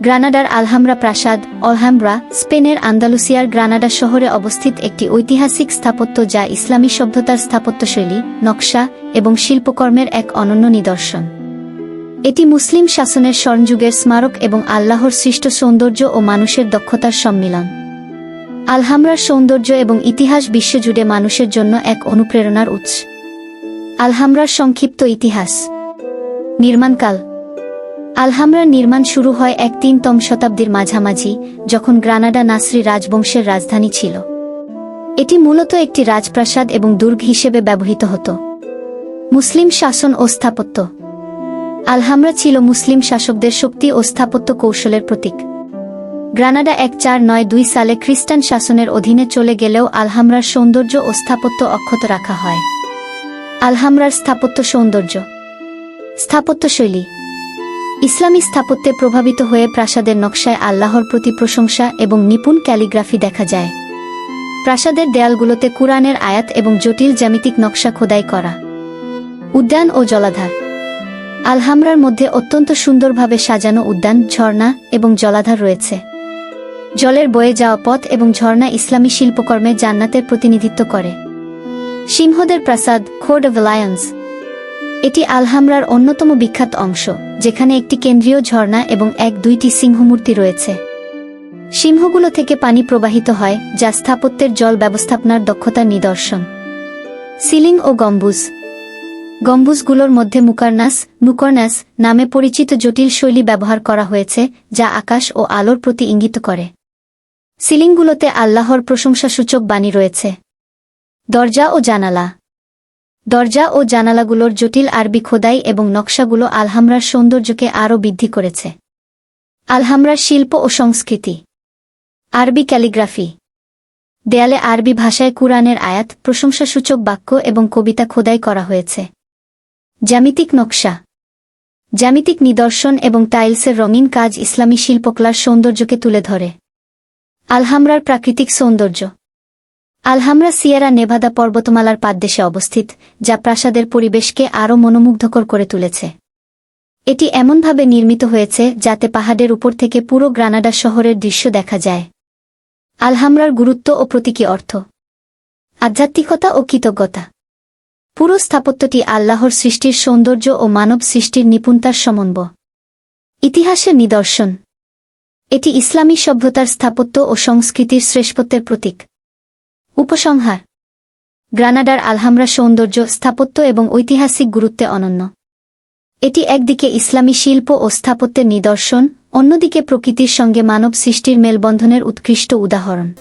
গ্রানাডার আলহামরা প্রাসাদ অলহামব্রা স্পেনের আন্দালুসিয়ার গ্রানাডা শহরে অবস্থিত একটি ঐতিহাসিক স্থাপত্য যা ইসলামী সভ্যতার স্থাপত্যশৈলী, নকশা এবং শিল্পকর্মের এক অনন্য নিদর্শন। এটি মুসলিম শাসনের স্বর্ণযুগের স্মারক এবং আল্লাহর সৃষ্ট সৌন্দর্য ও মানুষের দক্ষতার সম্মিলন। আলহামরার সৌন্দর্য এবং ইতিহাস বিশ্বজুড়ে মানুষের জন্য এক অনুপ্রেরণার উৎস। আলহামরার সংক্ষিপ্ত ইতিহাস। নির্মাণকাল আলহামরার নির্মাণ শুরু হয় এক তিনতম শতাব্দীর মাঝামাঝি, যখন গ্রানাডা নাসরি রাজবংশের রাজধানী ছিল। এটি মূলত একটি রাজপ্রাসাদ এবং দুর্গ হিসেবে ব্যবহৃত হতো। মুসলিম শাসন ও স্থাপত্য। আলহামরা ছিল মুসলিম শাসকদের শক্তি ও স্থাপত্য কৌশলের প্রতীক। গ্রানাডা এক চার নয় দুই সালে খ্রিস্টান শাসনের অধীনে চলে গেলেও আলহামরার সৌন্দর্য ও স্থাপত্য অক্ষত রাখা হয়। আলহামরার স্থাপত্য সৌন্দর্য। স্থাপত্যশৈলী। ইসলামী স্থাপত্যে প্রভাবিত হয়ে প্রাসাদের নকশায় আল্লাহর প্রতি প্রশংসা এবং নিপুণ ক্যালিগ্রাফি দেখা যায়। প্রাসাদের দেয়ালগুলোতে কুরআনের আয়াত এবং জটিল জ্যামিতিক নকশা খোদাই করা। উদ্যান ও জলাধার। আলহামরার মধ্যে অত্যন্ত সুন্দরভাবে সাজানো উদ্যান, ঝর্ণা এবং জলাধার রয়েছে। জলের বয়ে যাওয়া পথ এবং ঝর্ণা ইসলামী শিল্পকর্মে জান্নাতের প্রতিনিধিত্ব করে। সিংহদের প্রাসাদ খোর্ড অব লায়ন্স এটি আলহামরার অন্যতম বিখ্যাত অংশ, যেখানে একটি কেন্দ্রীয় ঝর্ণা এবং এক দুইটি সিংহমূর্তি রয়েছে। সিংহগুলো থেকে পানি প্রবাহিত হয়, যা স্থাপত্যের জল ব্যবস্থাপনার দক্ষতার নিদর্শন। সিলিং ও গম্বুজ। গম্বুজগুলোর মধ্যে মুকারনাস নুকরনাস নামে পরিচিত জটিল শৈলী ব্যবহার করা হয়েছে, যা আকাশ ও আলোর প্রতি ইঙ্গিত করে। সিলিংগুলোতে আল্লাহর প্রশংসাসূচক বাণী রয়েছে। দরজা ও জানালা। দরজা ও জানালাগুলোর জটিল আরবি খোদাই এবং নকশাগুলো আলহামরার সৌন্দর্যকে আরও বৃদ্ধি করেছে। আলহামরার শিল্প ও সংস্কৃতি। আরবি ক্যালিগ্রাফি। দেয়ালে আরবি ভাষায় কুরআনের আয়াত, প্রশংসাসূচক বাক্য এবং কবিতা খোদাই করা হয়েছে। জ্যামিতিক নকশা। জ্যামিতিক নিদর্শন এবং টাইলসের রঙিন কাজ ইসলামী শিল্পকলার সৌন্দর্যকে তুলে ধরে। আলহামরার প্রাকৃতিক সৌন্দর্য। আলহামরা সিয়েরা নেভাদা পর্বতমালার পাদদেশে অবস্থিত, যা প্রাসাদের পরিবেশকে আরও মনোমুগ্ধকর করে তুলেছে। এটি এমনভাবে নির্মিত হয়েছে যাতে পাহাড়ের উপর থেকে পুরো গ্রানাডা শহরের দৃশ্য দেখা যায়। আলহামরার গুরুত্ব ও প্রতীকী অর্থ। আধ্যাত্মিকতা ও কৃতজ্ঞতা। পুরো স্থাপত্যটি আল্লাহর সৃষ্টির সৌন্দর্য ও মানব সৃষ্টির নিপুণতার সমন্বয় ইতিহাসের নিদর্শন। এটি ইসলামী সভ্যতার স্থাপত্য ও সংস্কৃতির শ্রেষ্ঠত্বের প্রতীক। উপসংহার। গ্রানাডার আলহামরা সৌন্দর্য, স্থাপত্য এবং ঐতিহাসিক গুরুত্বে অনন্য। এটি একদিকে ইসলামী শিল্প ও স্থাপত্যের নিদর্শন, অন্যদিকে প্রকৃতির সঙ্গে মানব সৃষ্টির মেলবন্ধনের উৎকৃষ্ট উদাহরণ।